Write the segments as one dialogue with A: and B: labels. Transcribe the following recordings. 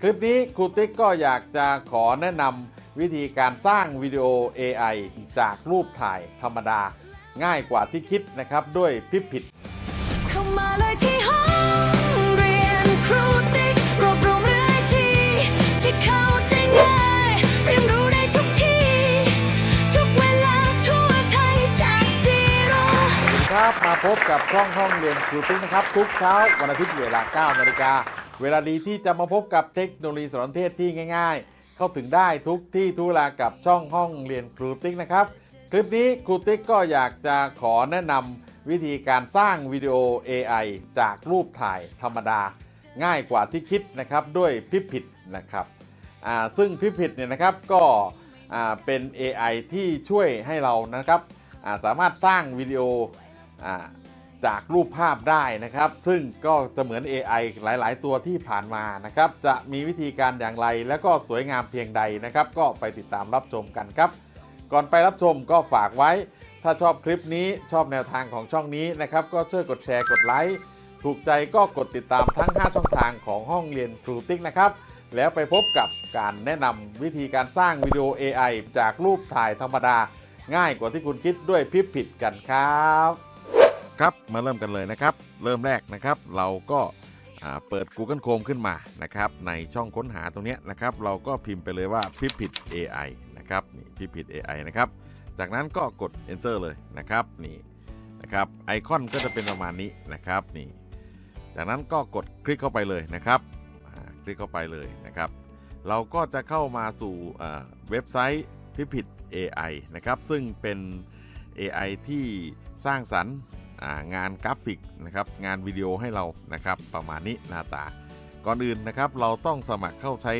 A: คลิปนี้ครูติ๊กก็อยากจะขอแนะนำวิธีการสร้างวิดีโอ AI จากรูปถ่ายธรรมดา ง่ายกว่าที่คิดนะครับด้วยพิพิด
B: เข้ามาเลยที่ห้องเรียนครูติ๊กรวบรวมเรื่องที่ที่เข้าใจง่ายเรียนรู้ได้ทุกที่ ทุกเวลาทั่วไทยจากซีโร่
A: ครับมาพบกับช่องห้องเรียนครูติ๊กนะครับ ทุกเช้าวันอาทิตย์เวลา 9 นาฬิกา เวลาดีที่จะมาพบกับเทคโนโลยีสอนเทศที่ง่าย ๆ เข้าถึงได้ทุกที่ทุกเวลากับช่องห้องเรียนครูติ๊กนะครับ คลิปนี้ครูติ๊กก็อยากจะขอแนะนำวิธีการสร้างวิดีโอ AI จากรูปถ่ายธรรมดา ง่ายกว่าที่คิดนะครับด้วยพิพิดนะครับซึ่งพิพิดเนี่ยนะครับก็เป็น AI ที่ช่วยให้เรานะครับาสามารถสร้างวิดีโอ จากรูปภาพได้นะครับ ซึ่งก็จะเหมือน AI หลาย ๆ ตัวที่ผ่านมานะครับ จะมีวิธีการอย่างไร และก็สวยงามเพียงใดนะครับ ก็ไปติดตามรับชมกันครับ ก่อนไปรับชมก็ฝากไว้ ถ้าชอบคลิปนี้ชอบแนวทางของช่องนี้นะครับ ก็ช่วยกดแชร์กดไลค์ถูกใจก็กดติดตามทั้ง 5 ช่องทางของห้องเรียนครูติ๊กนะครับแล้วไปพบกับการแนะนำวิธีการสร้างวิดีโอ AI จากรูปถ่ายธรรมดา ง่ายกว่าที่คุณคิดด้วยพิบผิดกันครับ ครับมาเริ่มกันเลยนะครับ เริ่มแรกนะครับเราก็เปิด Google Chrome ขึ้นมานะครับในช่องค้นหาตรงนี้นะครับ เราก็พิมพ์ไปเลยว่าพิพิด AI นะครับนี่พิพิด AI นะครับ จากนั้นก็กด enter เลยนะครับนี่นะครับไอคอนก็จะเป็นประมาณนี้นะครับนี่จากนั้นก็กดคลิกเข้าไปเลยนะครับคลิกเข้าไปเลยนะครับ เราก็จะเข้ามาสู่เว็บไซต์พิพิด AI นะครับซึ่งเป็น AI ที่สร้างสรรค์ งานกราฟิกนะครับงานวิดีโอให้เรานะครับประมาณนี้หน้าตา ก่อนอื่นนะครับเราต้องสมัครเข้าใช้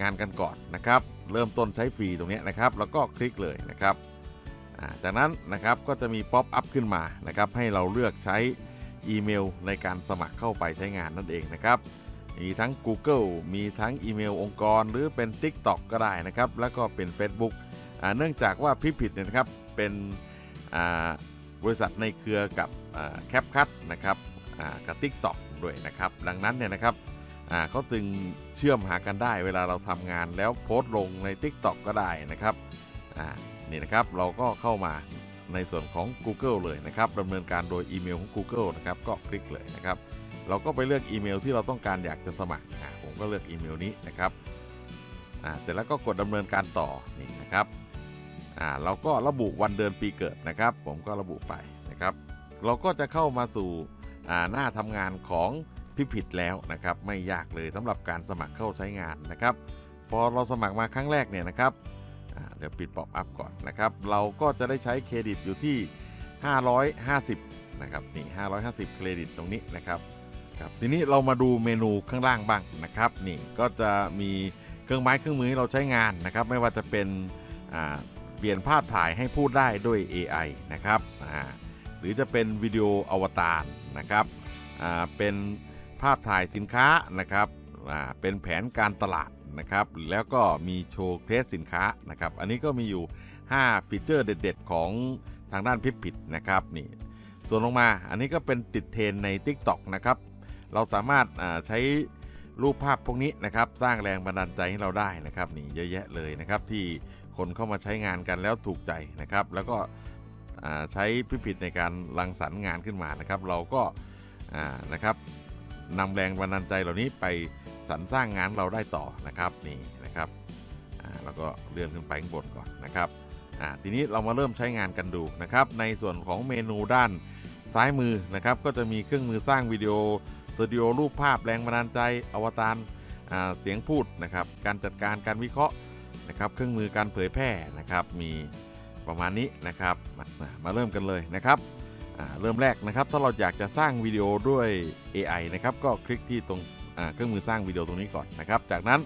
A: งานกันก่อนนะครับ เริ่มต้นใช้ฟรีตรงนี้นะครับ แล้วก็คลิกเลยนะครับาจากนั้นนะครับก็จะมีป๊อปอัพขึ้นมานะครับให้เราเลือกใช้อีเมลในการสมัครเข้าไปใช้งานนั่นเองนะครับ มีทั้ง Google มีทั้งอีเมลองค์กร หรือเป็น TikTok ก็ได้นะครับ แล้วก็เป็น Facebook เนื่องจากว่าพิพิดเนี่ยนะครับเป็นอ่า บริษัทในเครือกับแคปคัตนะครับกับ TikTok ด้วยนะครับ ดังนั้นเนี่ยนะครับเขาจึงเชื่อมหากันได้ เวลาเราทำงานแล้วโพสต์ลงใน TikTok ก็ได้นะครับนี่นะครับเราก็เข้ามาในส่วนของ Google เลยนะครับดำเนินการโดยอีเมลของ Google นะครับก็คลิกเลยนะครับ เราก็ไปเลือกอีเมลที่เราต้องการอยากจะสมัครผมก็เลือกอีเมลนี้นะครับเสร็จแล้วก็กดดำเนินการต่อนี่นะครับ อ่าเราก็ระบุวันเดือนปีเกิดนะครับ ผมก็ระบุไปนะครับ เราก็จะเข้ามาสู่อ่าหน้าทำงานของพิพิธแล้วนะครับ ไม่ยากเลยสำหรับการสมัครเข้าใช้งานนะครับ พอเราสมัครมาครั้งแรกเนี่ยนะครับเดี๋ยวปิดป๊อปอัพก่อนนะครับ เราก็จะได้ใช้เครดิตอยู่ที่ 550 นะครับนี่ 550 เครดิตตรงนี้นะครับครับทีนี้เรามาดูเมนูข้างล่างบ้างนะครับนี่ก็จะมีเครื่องไม้เครื่องมือให้เราใช้งานนะครับ ไม่ว่าจะเป็นอ่า เปลี่ยนภาพถ่ายให้พูดได้ด้วย AI นะครับหรือจะเป็นวิดีโออวตารนะครับเป็นภาพถ่ายสินค้านะครับเป็นแผนการตลาดนะครับแล้วก็มีโชว์เคสสินค้านะครับอันนี้ก็มีอยู่ 5 ฟีเจอร์เด็ด ๆ ของทางด้านพิพิธนะครับนี่ส่วนลงมาอันนี้ก็เป็นติดเทรนใน TikTok นะครับเราสามารถใช้รูปภาพพวกนี้นะครับสร้างแรงบันดาลใจให้เราได้นะครับนี่เยอะแยะเลยนะครับที่ คนเข้ามาใช้งานกันแล้วถูกใจนะครับ แล้วก็ใช้พิพิธในการรังสรรค์งานขึ้นมานะครับ เราก็านะครับนำแรงบันดาลใจเหล่านี้ไปสรรสร้างงานเราได้ต่อนะครับนี่นะครับอ่าแล้วก็เลื่อนขึ้นไปข้างบนก่อนนะครับทีนี้เรามาเริ่มใช้งานกันดูนะครับ ในส่วนของเมนูด้านซ้ายมือนะครับ ก็จะมีเครื่องมือสร้างวิดีโอสตูดิโอรูปภาพแรงบันดาลใจอวตารเสียงพูดนะครับ การจัดการการวิเคราะห์ นะครับ เครื่องมือการเผยแพร่นะครับ มีประมาณนี้นะครับ มามาเริ่มกันเลยนะครับเริ่มแรกนะครับ ถ้าเราอยากจะสร้างวิดีโอด้วย AI นะครับ ก็คลิกที่ตรงเครื่องมือสร้างวิดีโอตรงนี้ก่อนนะครับ จากนั้น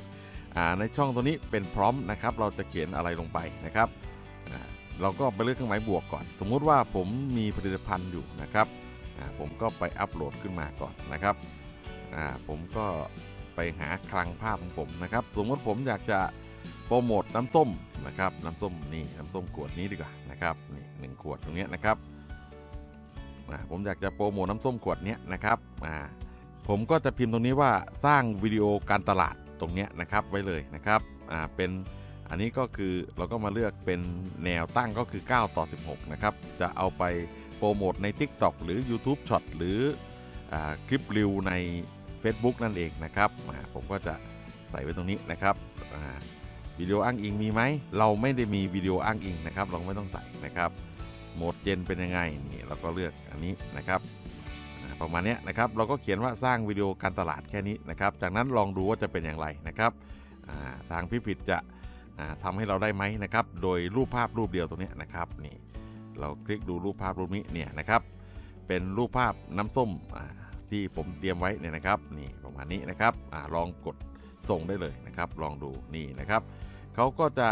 A: ในช่องตรงนี้เป็นพร้อมนะครับ เราจะเขียนอะไรลงไปนะครับเราก็ไปเลือกเครื่องหมายบวกก่อน สมมุติว่าผมมีผลิตภัณฑ์อยู่นะครับผมก็ไปอัปโหลดขึ้นมาก่อนนะครับผมก็ไปหาคลังภาพของผมนะครับ สมมติผมอยากจะ โปรโมทน้ำส้มนะครับน้ำส้มนี่น้ำส้มขวดนี้ดีกว่านะครับนี่หนึ่งขวดตรงนี้นะครับผมอยากจะโปรโมทน้ำส้มขวดนี้นะครับอ่าผมก็จะพิมพ์ตรงนี้ว่าสร้างวิดีโอการตลาดตรงนี้นะครับไว้เลยนะครับอ่าเป็นอันนี้ก็คือเราก็มาเลือกเป็นแนวตั้งก็คือ 9 ต่อ 16 นะครับ จะเอาไปโปรโมทใน TikTok หรือ YouTube Shot หรืออคลิปรีวใน Facebook นั่นเองนะครับ ผมก็จะใส่ไว้ตรงนี้นะครับ วิดีโออ้างอิงมีไหม เราไม่ได้มีวิดีโออ้างอิงนะครับ เราไม่ต้องใส่นะครับ โหมดเจนเป็นยังไงนี่เราก็เลือกอันนี้นะครับประมาณนี้นะครับ เราก็เขียนว่าสร้างวิดีโอการตลาดแค่นี้นะครับ จากนั้นลองดูว่าจะเป็นอย่างไรนะครับาทางพิพิธจะอ่าทำให้เราได้ไหมนะครับ โดยรูปภาพรูปเดียวตรงนี้นะครับนี่เราคลิกดูรูปภาพรูปนี้เนี่ยนะครับ เป็นรูปภาพน้ำส้มที่ผมเตรียมไว้เนี่ยนะครับนี่ประมาณนี้นะครับอลองกด ส่งได้เลยนะครับ ลองดูนี่นะครับเขาก็จะ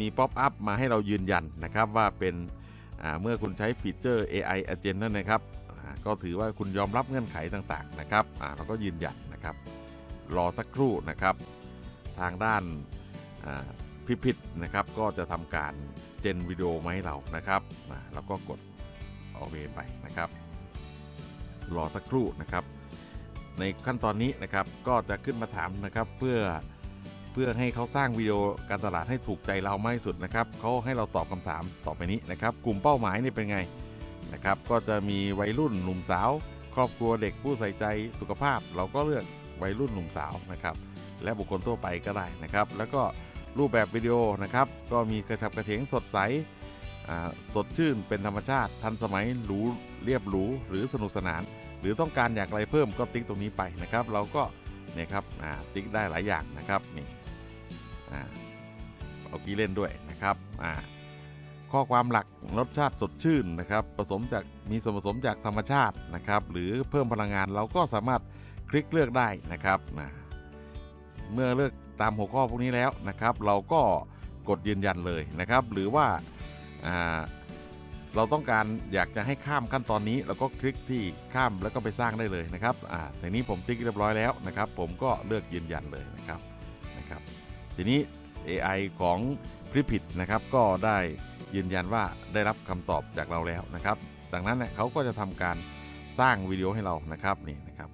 A: มีป๊อปอัพมาให้เรายืนยันนะครับว่าเป็นเมื่อคุณใช้ฟีเจอร์ AI Agent นั่นนะครับก็ถือว่าคุณยอมรับเงื่อนไขต่างๆนะครับเราก็ยืนยันนะครับ รอสักครู่นะครับ ทางด้านพิพิธนะครับ ก็จะทำการเจนวิดีโอมาให้เรานะครับอ่าแล้วก็กดโอเคไปนะครับ รอสักครู่นะครับ ในขั้นตอนนี้นะครับก็จะขึ้นมาถามนะครับเพื่อเพื่อให้เขาสร้างวิดีโอการตลาดให้ถูกใจเรามากที่สุดนะครับเขาให้เราตอบคำถามต่อไปนี้นะครับ กลุ่มเป้าหมายนี่เป็นไงนะครับ ก็จะมีวัยรุ่นหนุ่มสาว ครอบครัวเด็กผู้ใส่ใจสุขภาพ เราก็เลือกวัยรุ่นหนุ่มสาวนะครับ และบุคคลทั่วไปก็ได้นะครับ แล้วก็รูปแบบวิดีโอนะครับ ก็มีกระฉับกระเฉงสดใสสดชื่นเป็นธรรมชาติทันสมัยหรูเรียบหรูหรือสนุกสนาน หรือต้องการอยากอะไรเพิ่มก็ติ๊กตรงนี้ไปนะครับ เราก็เนี่ยครับติ๊กได้หลายอย่างนะครับนี่เอากี้เล่นด้วยนะครับข้อความหลักรสชาติสดชื่นนะครับผสมจากมีส่วนผสมจากธรรมชาตินะครับ หรือเพิ่มพลังงานเราก็สามารถคลิกเลือกได้นะครับเมื่อเลือกตามหัวข้อพวกนี้แล้วนะครับ เราก็กดยืนยันเลยนะครับ หรือว่าอ่า เราต้องการอยากจะให้ข้ามขั้นตอนนี้เราก็คลิกที่ข้ามแล้วก็ไปสร้างได้เลยนะครับอ่าทีนี้ผมติ๊กเรียบร้อยแล้วนะครับ ผมก็เลือกยืนยันเลยนะครับนะครับ ทีนี้ AI ของพริพิดนะครับก็ได้ยืนยันว่าได้รับคำตอบจากเราแล้วนะครับดังนั้นเนี่ยเขาก็จะทำการสร้างวิดีโอให้เรานะครับนี่นะครับ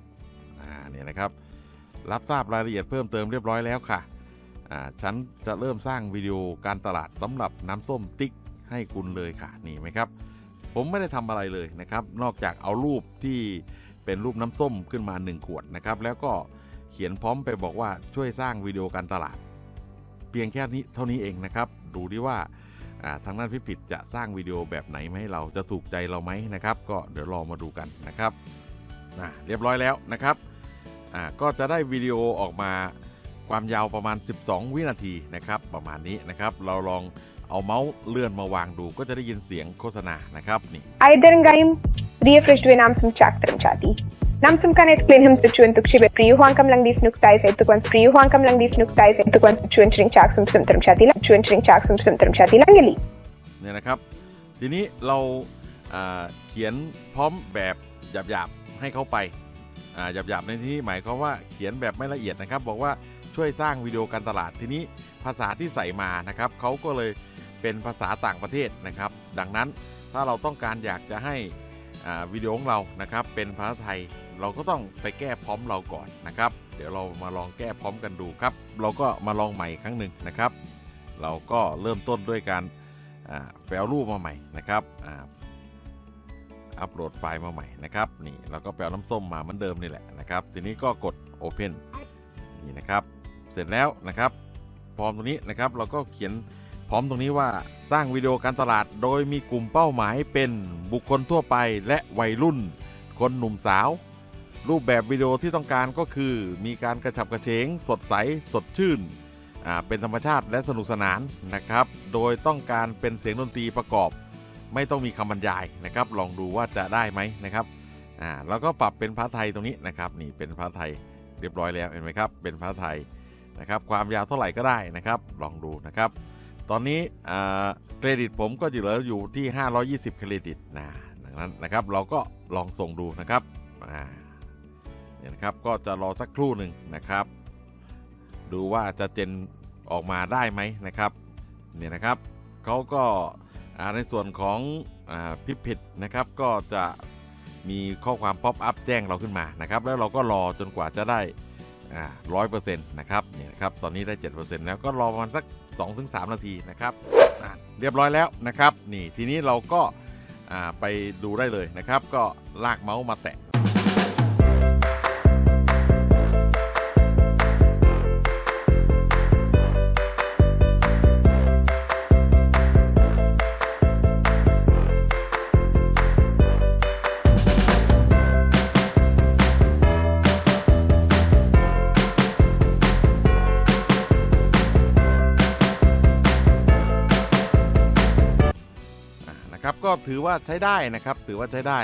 A: อ่าเนี่ยนะครับ รับทราบรายละเอียดเพิ่มเติมเรียบร้อยแล้วค่ะอ่าฉันจะเริ่มสร้างวิดีโอการตลาดสำหรับน้ำส้มติ๊ก ให้คุณเลยค่ะนี่ไหมครับ ผมไม่ได้ทำอะไรเลยนะครับ นอกจากเอารูปที่เป็นรูปน้ำส้มขึ้นมา 1 ขวดนะครับ แล้วก็เขียนพร้อมไปบอกว่าช่วยสร้างวิดีโอการตลาด เพียงแค่นี้เท่านี้เองนะครับ ดูดิว่าทางด้านพิพิธจะสร้างวิดีโอแบบไหนมาให้เราจะถูกใจเราไหมนะครับ ก็เดี๋ยวรอมาดูกันนะครับเรียบร้อยแล้วนะครับอ่าก็จะได้วิดีโอออกมาความยาวประมาณ 12 วินาทีนะครับ ประมาณนี้นะครับ เราลอง เอาเมาส์เลื่อนมาวางดูก็จะได้ยินเสียงโฆษณานะครับนี่
C: Aydınngayım, refresh namsum çaktırım çati. Namsum kanet clean him situen tuk shibe pri huang kam lang dis nuk stai sai tukwan pri huang kam lang dis nuk stai sai tukwan situen chring chak sum sum trum chati lang chuen chring chak sum sum trum chati lang geli.
A: เนี่ยนะครับ ทีนี้เราอ่าเขียนพร้อมแบบหยาบๆให้เขาไปอ่าหยาบๆในที่นี้หมายความว่าเขียนแบบไม่ละเอียดนะครับ บอกว่า ช่วยสร้างวิดีโอการตลาดทีนี้ภาษาที่ใส่มานะครับเขาก็เลยเป็นภาษาต่างประเทศนะครับ ดังนั้นถ้าเราต้องการอยากจะให้วิดีโอของเรานะครับ เป็นภาษาไทยเราก็ต้องไปแก้พร้อมเราก่อนนะครับ เดี๋ยวเรามาลองแก้พร้อมกันดูครับ เราก็มาลองใหม่อีกครั้งหนึ่งนะครับ เราก็เริ่มต้นด้วยการอ่าไปเอารูปมาใหม่นะครับอัปโหลดไฟล์มาใหม่นะครับนี่แล้วก็ไปเอาน้ำส้มมาเหมือนเดิมนี่แหละนะครับ ทีนี้ก็กด Open นี่นะครับ เสร็จแล้วนะครับพร้อมตรงนี้นะครับเราก็เขียนพร้อมตรงนี้ว่าสร้างวิดีโอการตลาด โดยมีกลุ่มเป้าหมายเป็นบุคคลทั่วไปและวัยรุ่น คนหนุ่มสาว รูปแบบวิดีโอที่ต้องการก็คือ มีการกระฉับกระเฉง สดใส สดชื่น เป็นธรรมชาติและสนุกสนานนะครับ โดยต้องการเป็นเสียงดนตรีประกอบ ไม่ต้องมีคำบรรยายนะครับ ลองดูว่าจะได้ไหมนะครับอ่าแล้วก็ปรับเป็นภาษาไทยตรงนี้นะครับ นี่เป็นภาษาไทยเรียบร้อยแล้วเห็นไหมครับ เป็นภาษาไทย นะครับความยาวเท่าไหร่ก็ได้นะครับ ลองดูนะครับ ตอนนี้เครดิตผมก็จะเหลืออยู่ที่ 520 เครดิตนะดังนั้นนะครับเราก็ลองส่งดูนะครับเนี่ยนะครับก็จะรอสักครู่หนึ่งนะครับ ดูว่าจะเจนออกมาได้ไหมนะครับเนี่ยนะครับเขาก็าในส่วนของอพิพิธนะครับก็จะมีข้อความป๊อปอัพแจ้งเราขึ้นมานะครับ แล้วเราก็รอจนกว่าจะได้ ร้อยเปอร์เซ็นต์นะครับเนี่ยครับตอนนี้ได้เจ็ดเปอร์เซ็นต์แล้วก็รอประมาณสัก2อถึงสนาทีนะครับเรียบร้อยแล้วนะครับ นี่ทีนี้เราก็อ่าไปดูได้เลยนะครับ ก็ลากเมาส์มาแตะ ถือว่าใช้ได้นะครับ ถือว่าใช้ได้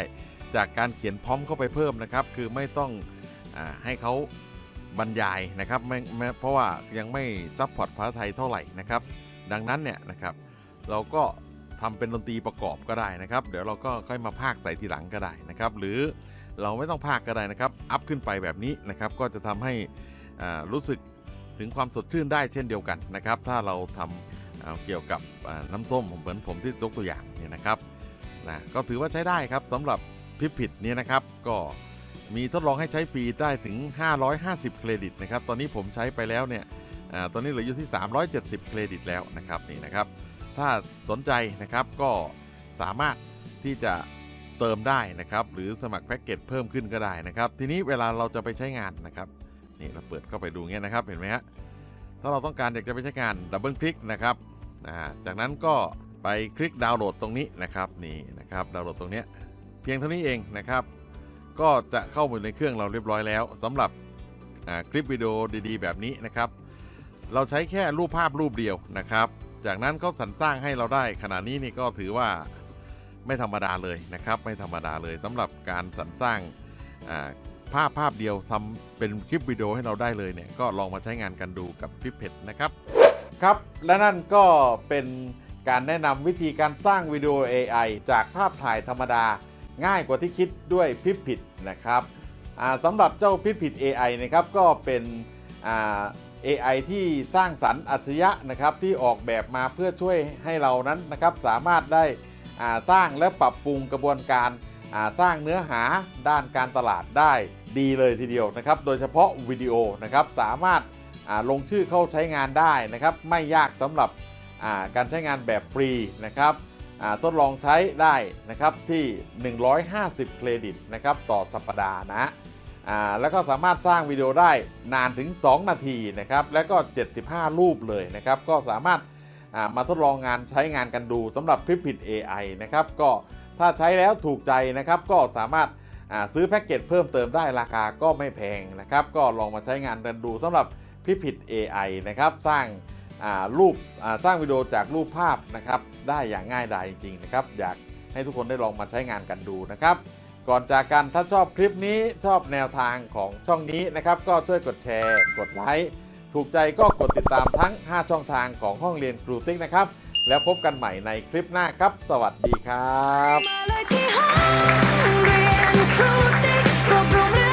A: จากการเขียนพร้อมเข้าไปเพิ่มนะครับ คือไม่ต้องอให้เขาบรรยายนะครับไม่เพราะว่ายังไม่ซัพพอร์ตภาษาไทยเท่าไหร่นะครับ ดังนั้นเนี่ยนะครับเราก็ทำเป็นดนตรีประกอบก็ได้นะครับ เดี๋ยวเราก็ค่อยมาพากใส่ทีหลังก็ได้นะครับ หรือเราไม่ต้องพากก็ได้นะครับ อัพขึ้นไปแบบนี้นะครับ ก็จะทำให้รู้สึกถึงความสดชื่นได้เช่นเดียวกันนะครับ ถ้าเราทำเาเกี่ยวกับน้ำส้มผมเหมือนผมที่ยกตัวอย่างเนี่ยนะครับ นะก็ถือว่าใช้ได้ครับสำหรับพิพิดเนี่ยนะครับ ก็มีทดลองให้ใช้ฟรีได้ถึง 550 เครดิตนะครับ ตอนนี้ผมใช้ไปแล้วเนี่ยอตอนนี้เหลืออยู่ที่ 370 เครดิตแล้วนะครับนี่นะครับ ถ้าสนใจนะครับก็สามารถที่จะเติมได้นะครับ หรือสมัครแพ็กเกจเพิ่มขึ้นก็ได้นะครับ ทีนี้เวลาเราจะไปใช้งานนะครับนี่เราเปิดเข้าไปดูเงี้ยนะครับเห็นไหมฮะถ้าเราต้องการอยากจะไปใช้งานดับเบิลคลิกนะครับจากนั้นก็ ไปคลิกดาวน์โหลดตรงนี้นะครับนี่นะครับดาวน์โหลดตรงเนี้ยเพียงเท่านี้เองนะครับ ก็จะเข้ามาในเครื่องเราเรียบร้อยแล้วสำหรับคลิปวิดีโอดีๆ แบบนี้นะครับ เราใช้แค่รูปภาพรูปเดียวนะครับ จากนั้นก็สรรสร้างให้เราได้ขณะนี้นี่ก็ถือว่าไม่ธรรมดาเลยนะครับ ไม่ธรรมดาเลยสำหรับการสรรสร้างาภาพภาพเดียวทำเป็นคลิปวิดีโอให้เราได้เลยเนี่ยก็ลองมาใช้งานกันดูกับพิเพจนะครับครับและนั่นก็เป็น การแนะนำวิธีการสร้างวิดีโอ AI จากภาพถ่ายธรรมดา ง่ายกว่าที่คิดด้วยพิพิดนะครับสำหรับเจ้าพิพิด AI นะครับก็เป็น AI ที่สร้างสรรค์อัจฉริยะนะครับที่ออกแบบมาเพื่อช่วยให้เรานั้นนะครับสามารถได้สร้างและปรับปรุงกระบวนการสร้างเนื้อหาด้านการตลาดได้ดีเลยทีเดียวนะครับ โดยเฉพาะวิดีโอนะครับสามารถลงชื่อเข้าใช้งานได้นะครับ ไม่ยากสำหรับ การใช้งานแบบฟรีนะครับทดลองใช้ได้นะครับที่ 150 เครดิตนะครับต่อสัปดาห์นะแล้วก็สามารถสร้างวิดีโอได้นานถึง 2 นาทีนะครับแล้วก็ 75 รูปเลยนะครับก็สามารถมาทดลองงานใช้งานกันดูสำหรับพิพิด AI นะครับก็ถ้าใช้แล้วถูกใจนะครับก็สามารถซื้อแพ็กเกจเพิ่มเติมได้ราคาก็ไม่แพงนะครับ ก็ลองมาใช้งานกันดูสำหรับพิพิด AI นะครับ สร้าง รูปสร้างวิดีโอจากรูปภาพนะครับได้อย่างง่ายดายจริงๆนะครับอยากให้ทุกคนได้ลองมาใช้งานกันดูนะครับก่อนจากกันถ้าชอบคลิปนี้ชอบแนวทางของช่องนี้นะครับ ก็ช่วยกดแชร์ กดไลค์ถูกใจก็กดติดตามทั้ง 5 ช่องทางของห้องเรียนครูติ๊กนะครับ แล้วพบกันใหม่ในคลิปหน้าครับ สวัสดีครับ